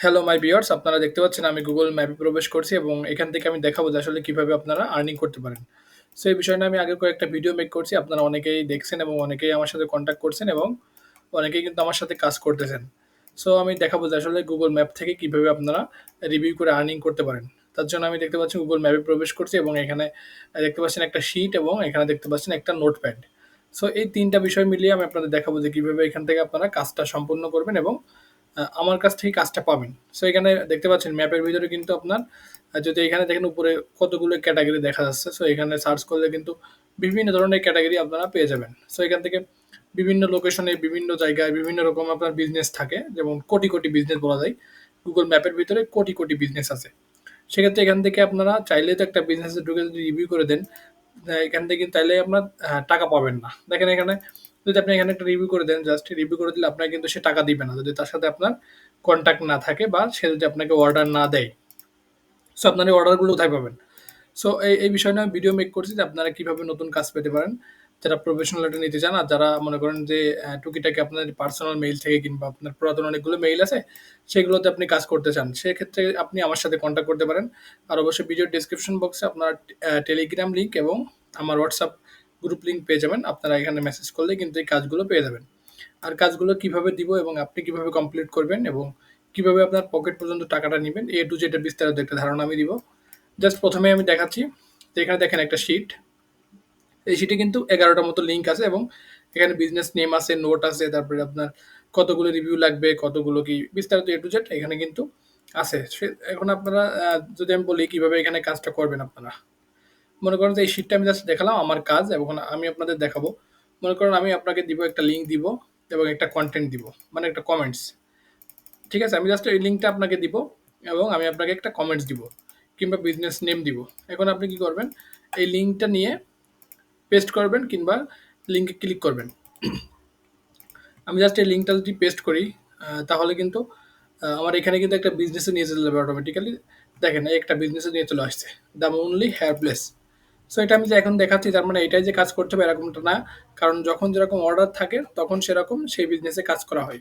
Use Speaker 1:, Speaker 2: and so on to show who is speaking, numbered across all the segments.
Speaker 1: Hello my viewers আপনারা দেখতে পাচ্ছেন আমি গুগল ম্যাপে প্রবেশ করছি এবং এখান থেকে আমি দেখাবো যে আসলে কীভাবে আপনারা আর্নিং করতে পারেন। সো এই বিষয় নিয়ে আমি আগে কয়েকটা ভিডিও মেক করছি। আপনারা অনেকেই দেখছেন এবং অনেকেই আমার সাথে কনট্যাক্ট করছেন এবং অনেকেই কিন্তু আমার সাথে কাজ করতেছেন। সো আমি দেখাবো যে আসলে গুগল ম্যাপ থেকে কীভাবে আপনারা রিভিউ করে আর্নিং করতে পারেন। তার জন্য আমি দেখতে পাচ্ছি গুগল ম্যাপে প্রবেশ করছি এবং এখানে দেখতে পাচ্ছেন একটা শিট এবং এখানে দেখতে পাচ্ছেন একটা নোটপ্যাড। সো এই তিনটা বিষয় মিলিয়ে আমি আপনাদের দেখাবো যে কীভাবে এখান থেকে আপনারা কাজটা সম্পূর্ণ করবেন এবং আমার কাছ থেকে কাজটা পাবেন। সো এখানে দেখতে পাচ্ছেন ম্যাপের ভিতরে কিন্তু আপনার যদি এখানে দেখেন উপরে কতগুলো ক্যাটাগরি দেখা যাচ্ছে। সো এখানে সার্চ করলে কিন্তু বিভিন্ন ধরনের ক্যাটাগরি আপনারা পেয়ে যাবেন। সো এখান থেকে বিভিন্ন লোকেশনে, বিভিন্ন জায়গায়, বিভিন্ন রকম আপনার বিজনেস থাকে। যেমন কোটি, কোটি বিজনেস বলা যায়। গুগল ম্যাপের ভিতরে কোটি, কোটি বিজনেস আছে। সেক্ষেত্রে এখান থেকে আপনারা চাইলে তো একটা বিজনেসে ঢুকে যদি রিভিউ করে দেন, এখান থেকে চাইলেই আপনার টাকা পাবেন না। দেখেন এখানে যদি আপনি এখানে একটা রিভিউ করে দেন, জাস্ট রিভিউ করে দিলে আপনাকে কিন্তু সে টাকা দিবে না। যদি তার সাথে আপনার কন্ট্যাক্ট না থাকে বা সে যদি আপনাকে অর্ডার না দেয়। সো আপনার এই অর্ডারগুলো কোথায় পাবেন? সো এই, এই বিষয় নিয়ে ভিডিও মেক করছি যে আপনারা কীভাবে নতুন কাজ পেতে পারেন। যারা প্রফেশনাল এটা নিতে চান আর যারা মনে করেন যে টুকিটাকে আপনার পার্সোনাল মেইল থেকে কিংবা আপনার পুরাতন অনেকগুলো মেইল আছে, সেগুলোতে আপনি কাজ করতে চান। সেক্ষেত্রে আপনি আমার সাথে কনট্যাক্ট করতে পারেন। আর অবশ্যই ভিডিওর ডেসক্রিপশন বক্সে আপনার টেলিগ্রাম লিঙ্ক এবং আমার WhatsApp গ্রুপ লিঙ্ক পেয়ে যাবেন। আপনারা এখানে মেসেজ করলে কিন্তু এই কাজগুলো পেয়ে যাবেন। আর কাজগুলো কীভাবে দিব এবং আপনি কীভাবে কমপ্লিট করবেন এবং কীভাবে আপনার পকেট পর্যন্ত টাকাটা নিবেন, এ টু এর বিস্তারিত একটা ধারণা আমি দিব। জাস্ট প্রথমে আমি দেখাচ্ছি। তো এখানে দেখেন একটা শিট। এই শিটে কিন্তু ১১ টার মতো লিঙ্ক আছে এবং এখানে বিজনেস নেম আছে, নোট আছে, তারপরে আপনার কতগুলো রিভিউ লাগবে, কতগুলো কি বিস্তারিত এ টু Z এখানে কিন্তু আছে। এখন আপনারা যদি আমি বলি কীভাবে এখানে কাজটা করবেন আপনারা। মনে করেন যে এই শিটটা আমি জাস্ট দেখালাম, আমার কাজ এবং আমি আপনাদের দেখাবো। মনে করেন আমি আপনাকে দিব একটা লিঙ্ক দিব এবং একটা কন্টেন্ট দিব। মানে একটা কমেন্টস। ঠিক আছে? আমি জাস্ট এই লিঙ্কটা আপনাকে দিব এবং আমি আপনাকে একটা কমেন্টস দিব কিংবা বিজনেস নেম দিব। এখন আপনি কি করবেন? এই লিঙ্কটা নিয়ে পেস্ট করবেন কিংবা লিঙ্কে ক্লিক করবেন। আমি জাস্ট এই লিঙ্কটা যদি পেস্ট করি তাহলে কিন্তু আমার এখানে কিন্তু একটা বিজনেসে নিয়ে চলে যাবে অটোমেটিক্যালি। দেখেন, একটা বিজনেসে নিয়ে চলে আসছে। The hair place. সো এটা আমি যে এখন দেখাচ্ছি তার মানে এটাই যে কাজ করতে হবে এরকমটা না। কারণ যখন যেরকম অর্ডার থাকে তখন সেরকম সেই বিজনেসে কাজ করা হয়।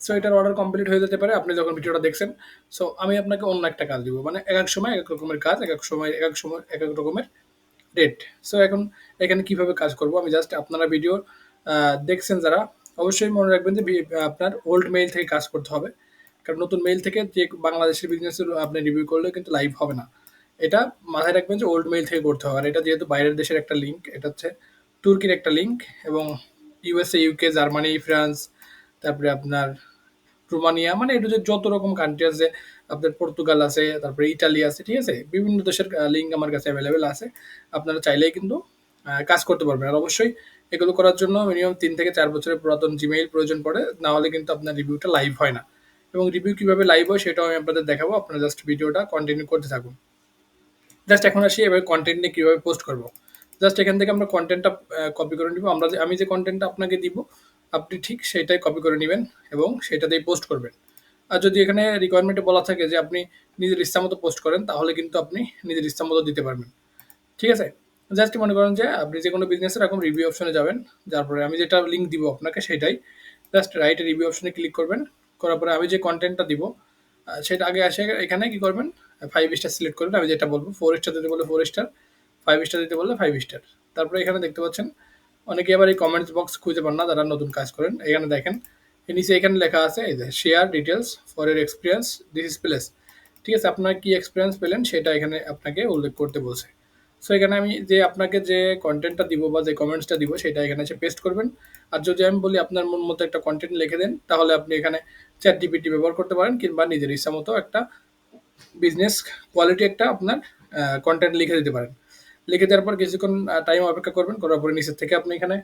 Speaker 1: সো এটার অর্ডার কমপ্লিট হয়ে যেতে পারে আপনি যখন ভিডিওটা দেখছেন। সো আমি আপনাকে অন্য একটা কাজ দিব। মানে এক এক সময় এক এক রকমের কাজ, এক এক সময় এক এক সময় এক এক রকমের রেট। সো এখন এখানে কীভাবে কাজ করব? আমি জাস্ট আপনারা ভিডিও দেখছেন যারা অবশ্যই মনে রাখবেন যে আপনার ওল্ড মেইল থেকে কাজ করতে হবে। কারণ নতুন মেইল থেকে যে বাংলাদেশের বিজনেসের আপনি রিভিউ করলে কিন্তু লাইভ হবে না। এটা মাথায় রাখবেন যে ওল্ড মেইল থেকে করতে হবে। আর এটা যেহেতু বাইরের দেশের একটা লিঙ্ক, এটা হচ্ছে তুর্কির একটা লিঙ্ক এবং ইউএসএ, ইউকে, জার্মানি, ফ্রান্স, তারপরে আপনার রোমানিয়া মানে এ টু জেড যত রকম কান্ট্রি আছে, আপনার পর্তুগাল আছে, তারপরে ইটালি আছে, ঠিক আছে? বিভিন্ন দেশের লিঙ্ক আমার কাছে অ্যাভেলেবেল আছে। আপনারা চাইলেই কিন্তু কাজ করতে পারবেন। আর অবশ্যই এগুলো করার জন্য মিনিমাম তিন থেকে চার বছরের পুরাতন জিমেইল প্রয়োজন পড়ে। না হলে কিন্তু আপনার রিভিউটা লাইভ হয় না। এবং রিভিউ কীভাবে লাইভ হয় সেটাও আমি আপনাদের দেখাবো। আপনারা জাস্ট ভিডিওটা কন্টিনিউ করতে থাকুন। জাস্ট এখন আসি এবার কন্টেন্ট নিয়ে কীভাবে পোস্ট করব। জাস্ট এখান থেকে আমরা কন্টেন্টটা কপি করে নিব। আমরা আমি যে কন্টেন্টটা আপনাকে দিব, আপনি ঠিক সেটাই কপি করে নেবেন এবং সেটা দিয়ে পোস্ট করবেন। আর যদি এখানে রিকোয়ারমেন্ট বলা থাকে যে আপনি নিজের ইচ্ছা মতো পোস্ট করেন তাহলে কিন্তু আপনি নিজের ইচ্ছা মতো দিতে পারবেন। ঠিক আছে? জাস্ট মনে করেন যে আপনি যে কোনো বিজনেসের এরকম রিভিউ অপশনে যাবেন। যার পরে আমি যেটা লিঙ্ক দিব আপনাকে সেটাই। জাস্ট রাইট রিভিউ অপশনে ক্লিক করবেন। করার পরে আমি যে কন্টেন্টটা দিব সেটা আগে আসে এখানে কি করবেন? 5 স্টার সিলেক্ট করবেন। আমি যেটা বলব ফোর স্টার দিতে বললে ফোর স্টার, ফাইভ স্টার দিতে বললে ফাইভ স্টার। তারপরে এখানে দেখতে পাচ্ছেন অনেকে আবার এই কমেন্টস বক্স খুঁজে পান না যারা নতুন কাজ করেন। এখানে দেখেন নিচে এখানে লেখা আছে এই যে share details for your experience this is place. ঠিক আছে? আপনার কি এক্সপিরিয়েন্স পেলেন সেটা এখানে আপনাকে উল্লেখ করতে বলছে। সো এখানে আমি যে আপনাকে যে কন্টেন্টটা দিব বা যে কমেন্টসটা দিব সেটা এখানে এসে পেস্ট করবেন। আর যদি আমি বলি আপনার মন মতো একটা কন্টেন্ট লিখে দেন তাহলে আপনি এখানে ChatGPT ব্যবহার করতে পারেন কিংবা নিজের ইচ্ছামত একটা বিজনেস কোয়ালিটি একটা আপনার কনটেন্ট লিখে দিতে পারেন। লিখে দেওয়ার পর কিছুক্ষণ টাইম অপেক্ষা করবেন। করার পরে নিচের থেকে আপনি এখানে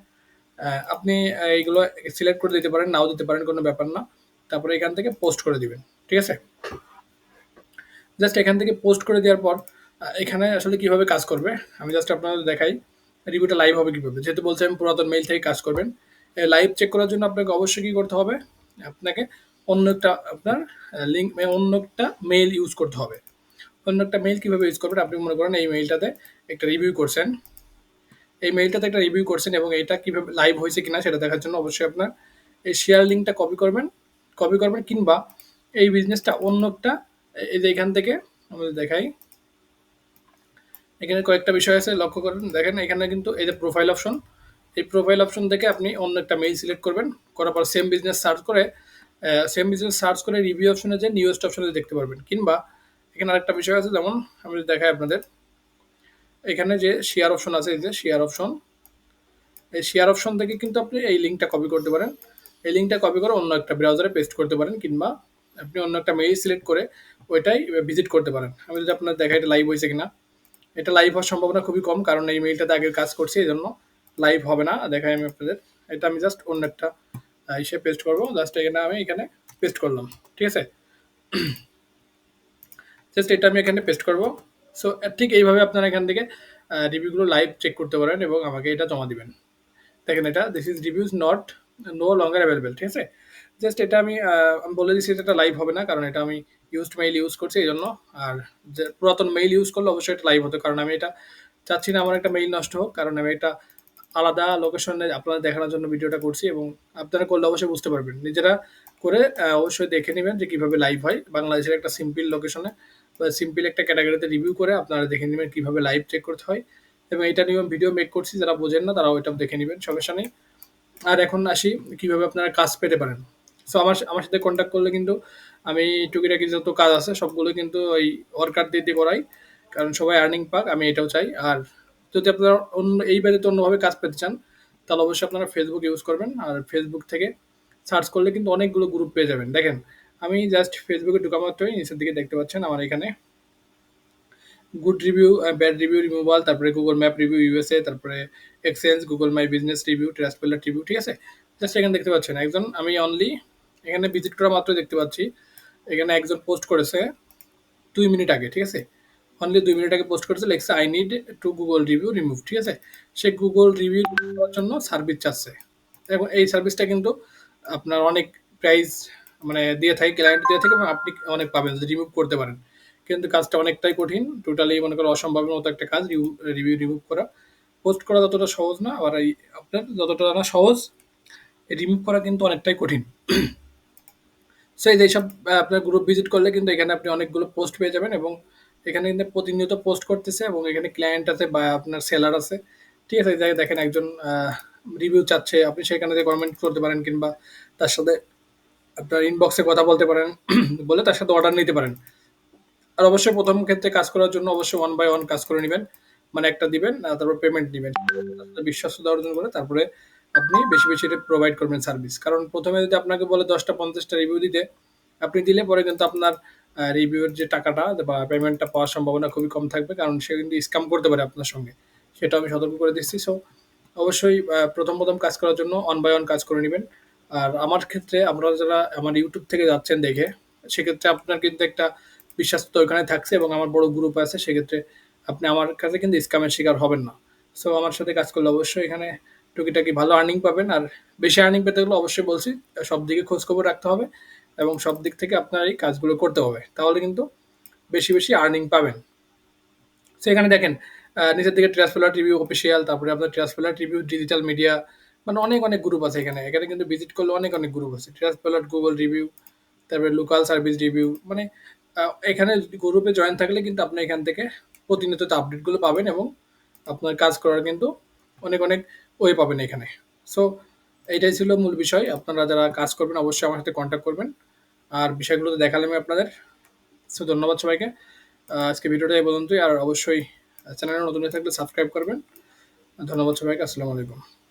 Speaker 1: আপনি এইগুলো সিলেক্ট করে দিতে পারেন, নাও দিতে পারেন কোনো ব্যাপার না। তারপরে এখান থেকে পোস্ট করে দিবেন। ঠিক আছে? জাস্ট এখান থেকে পোস্ট করে দেওয়ার পর এখানে আসলে কীভাবে কাজ করবে আমি জাস্ট আপনাদের দেখাই। রিভিউটা লাইভ হবে কীভাবে। যেহেতু বলছি আমি পুরাতন মেইল থেকে কাজ করবেন। লাইভ চেক করার জন্য আপনাকে অবশ্যই কি করতে হবে? আপনাকে অন্য একটা আপনার লিঙ্ক অন্য একটা মেইল ইউজ করতে হবে। অন্য একটা মেইল কীভাবে ইউজ করবেন? আপনি মনে করেন এই মেইলটাতে একটা রিভিউ করছেন। এই মেইলটাতে একটা রিভিউ করছেন এবং এটা কীভাবে লাইভ হয়েছে কিনা সেটা দেখার জন্য অবশ্যই আপনার এই শেয়ার লিঙ্কটা কপি করবেন কপি করবেন কিংবা এই বিজনেসটা অন্য একটা এই যে এখান থেকে আমাদের দেখাই এখানে কয়েকটা বিষয় আছে, লক্ষ্য করেন দেখেন, এখানে কিন্তু এই যে প্রোফাইল অপশন এই প্রোফাইল অপশন থেকে আপনি অন্য একটা মেইল সিলেক্ট করবেন করার পর সেম বিজনেস সার্চ করে সেম বিজনেস সার্চ করে রিভিউ অপশনে যে নিউজটা অপশনে দেখতে পারবেন। কিংবা এখানে আরেকটা বিষয় আছে, যেমন আমি দেখাই আপনাদের, এখানে যে শেয়ার অপশন আছে, এই যে শেয়ার অপশন এই শেয়ার অপশন থেকে কিন্তু আপনি এই লিঙ্কটা কপি করতে পারেন। এই লিঙ্কটা কপি করে অন্য একটা ব্রাউজারে পেস্ট করতে পারেন, কিংবা আপনি অন্য একটা মেইল সিলেক্ট করে ওইটাই ভিজিট করতে পারেন। আমি যদি আপনার দেখা এটা লাইভ হয়েছে কিনা। এটা লাইভ হওয়ার সম্ভাবনা খুবই কম, কারণ এই মেইলটাতে আগে কাজ করছি এই জন্য লাইভ হবে না। দেখাই আমি আপনাদের। এটা আমি জাস্ট অন্য একটা হিসেবে পেস্ট করব। জাস্ট এখানে আমি এখানে পেস্ট করলাম। ঠিক আছে? জাস্ট এটা আমি এখানে পেস্ট করব। সো ঠিক এইভাবে আপনারা এখান থেকে রিভিউগুলো লাইভ চেক করতে পারেন এবং আমাকে এটা জমা দিবেন। দেখেন এটা this is reviews not no longer available ঠিক আছে? জাস্ট এটা আমি আমি বলে দিচ্ছি এটা লাইভ হবে না, কারণ এটা আমি ইউজড মেইল ইউজ করছি এই জন্য। আর পুরাতন মেইল ইউজ করলে অবশ্যই এটা লাইভ হতো, কারণ আমি এটা চাচ্ছি না আমার একটা মেইল নষ্ট হোক, কারণ আমি এটা আলাদা লোকেশনে আপনারা দেখানোর জন্য ভিডিওটা করছি এবং আপনারা করলে অবশ্যই বুঝতে পারবেন। নিজেরা করে অবশ্যই দেখে নেবেন যে কীভাবে লাইভ হয়। বাংলাদেশের একটা সিম্পল লোকেশনে বা সিম্পল একটা ক্যাটাগরিতে রিভিউ করে আপনারা দেখে নেবেন কীভাবে লাইভ চেক করতে হয়। এবং এটা নিয়ে ভিডিও মেক করছি, যারা বোঝেন না তারা ওইটাও দেখে নেবেন, সমস্যা নেই। আর এখন আসি কীভাবে আপনারা কাজ পেতে পারেন। সো আমার আমার সাথে কন্ট্যাক্ট করলে কিন্তু আমি টুকিটাকি যত কাজ আছে সবগুলো কিন্তু ওই ওয়ার্কার দিয়ে দিয়ে করাই কারণ সবাই আর্নিং পাক, আমি এটাও চাই। আর যদি আপনারা অন্য, এই ব্যতীত অন্যভাবে কাজ পেতে চান, তাহলে অবশ্যই আপনারা ফেসবুক ইউজ করবেন। আর ফেসবুক থেকে সার্চ করলে কিন্তু অনেকগুলো গ্রুপ পেয়ে যাবেন। দেখেন, আমি জাস্ট ফেসবুকে ঢুকা মাত্রই নিচের দিকে দেখতে পাচ্ছেন আমার এখানে good review bad review removal তারপরে গুগল ম্যাপ রিভিউ ইউএসএ তারপরে exchange Google my business review Trustpilot review ঠিক আছে? জাস্ট এখানে দেখতে পাচ্ছেন, একজন আমি অনলি এখানে ভিজিট করা মাত্র দেখতে পাচ্ছি। এখানে একজন পোস্ট করেছে দুই মিনিট আগে, ঠিক আছে? অনলি দুই মিনিট আগে পোস্ট করেছে, লেখছে I need to Google review remove ঠিক আছে? সে গুগল রিভিউ করার জন্য সার্ভিস চাচ্ছে। এবং এই সার্ভিসটা কিন্তু আপনার অনেক প্রাইস মানে দিয়ে থাকে ক্লায়েন্ট দিয়ে থাকে এবং আপনি অনেক পাবেন, যদি রিমুভ করতে পারেন। কিন্তু কাজটা অনেকটাই কঠিন টোটালি মনে করো অসম্ভবের মতো একটা কাজ রিভিউ রিমুভ করা। পোস্ট করা যতটা সহজ না, আবার এই আপনার যতটা না সহজ রিমুভ করা কিন্তু অনেকটাই কঠিন। সো এই যেসব আপনার গ্রুপ ভিজিট করলে কিন্তু এখানে আপনি অনেকগুলো পোস্ট পেয়ে যাবেন এবং এখানে কিন্তু প্রতিনিয়ত পোস্ট করতেছে এবং এখানে ক্লায়েন্ট আছে বা আপনার সেলার আছে। ঠিক আছে দেখেন একজন রিভিউ চাচ্ছে। আপনি সেখানে যে কমেন্ট করতে পারেন কিংবা তার সাথে আপনার ইনবক্সে কথা বলতে পারেন, বলে তার সাথে অর্ডার নিতে পারেন। আর অবশ্যই প্রথম ক্ষেত্রে কাজ করার জন্য অবশ্যই ওয়ান বাই ওয়ান কাজ করে নেবেন। মানে একটা দিবেন তারপর পেমেন্ট দিবেন। বিশ্বস্ততা অর্জন করে তারপরে আপনি বেশি বেশি প্রোভাইড করবেন সার্ভিস কারণ প্রথমে যদি আপনাকে বলে দশটা, পঞ্চাশটা রিভিউ দিতে, আপনি দিলে পরে কিন্তু আপনার রিভিউর যে টাকাটা বা পেমেন্টটা পাওয়ার সম্ভাবনা খুবই কম থাকবে, কারণ সে কিন্তু স্ক্যাম করতে পারে আপনার সঙ্গে। সেটা আমি সতর্ক করে দিচ্ছি। সো অবশ্যই প্রথম প্রথম কাজ করার জন্য অন বাই অন কাজ করে নেবেন। আর আমার ক্ষেত্রে আপনারা যারা আমার ইউটিউব থেকে যাচ্ছেন দেখে, সেক্ষেত্রে আপনার কিন্তু একটা বিশ্বাস তো ওইখানে থাকছে এবং আমার বড় গ্রুপ আছে, সেক্ষেত্রে আপনি আমার কাছে কিন্তু স্ক্যামের শিকার হবেন না। সো আমার সাথে কাজ করলে অবশ্যই এখানে টুকিটাকি ভালো আর্নিং পাবেন। আর বেশি আর্নিং পেতে গেলে অবশ্যই বলছি সব দিকে খোঁজখবর রাখতে হবে। এবং সব দিক থেকে আপনার এই কাজগুলো করতে হবে, তাহলে কিন্তু বেশি বেশি আর্নিং পাবেন। সো এখানে দেখেন নিচের দিকে ট্রান্সফেলার রিভিউ অফিসিয়াল তারপরে আপনার ট্রান্সফেলার রিভিউ ডিজিটাল মিডিয়া মানে অনেক অনেক গ্রুপ আছে এখানে। এখানে কিন্তু ভিজিট করলে অনেক অনেক গ্রুপ আছে। ট্রান্সফেলার গুগল রিভিউ তারপরে লোকাল সার্ভিস রিভিউ মানে এখানে গ্রুপে জয়েন থাকলে কিন্তু আপনি এখান থেকে প্রতিনিয়ত আপডেটগুলো পাবেন এবং আপনার কাজ করার কিন্তু অনেক অনেক ওয়ে পাবেন এখানে। সো এইটাই ছিল মূল বিষয়। আপনারা যারা কাজ করবেন, অবশ্যই আমার সাথে কন্ট্যাক্ট করবেন। আর বিষয়গুলো তো দেখালাম আপনাদের। সো ধন্যবাদ সবাইকে। আজকে ভিডিওটা এই পর্যন্তই। আর অবশ্যই চ্যানেলে নতুন হয়ে থাকলে সাবস্ক্রাইব করবেন। ধন্যবাদ সবাইকে। আসসালামু আলাইকুম।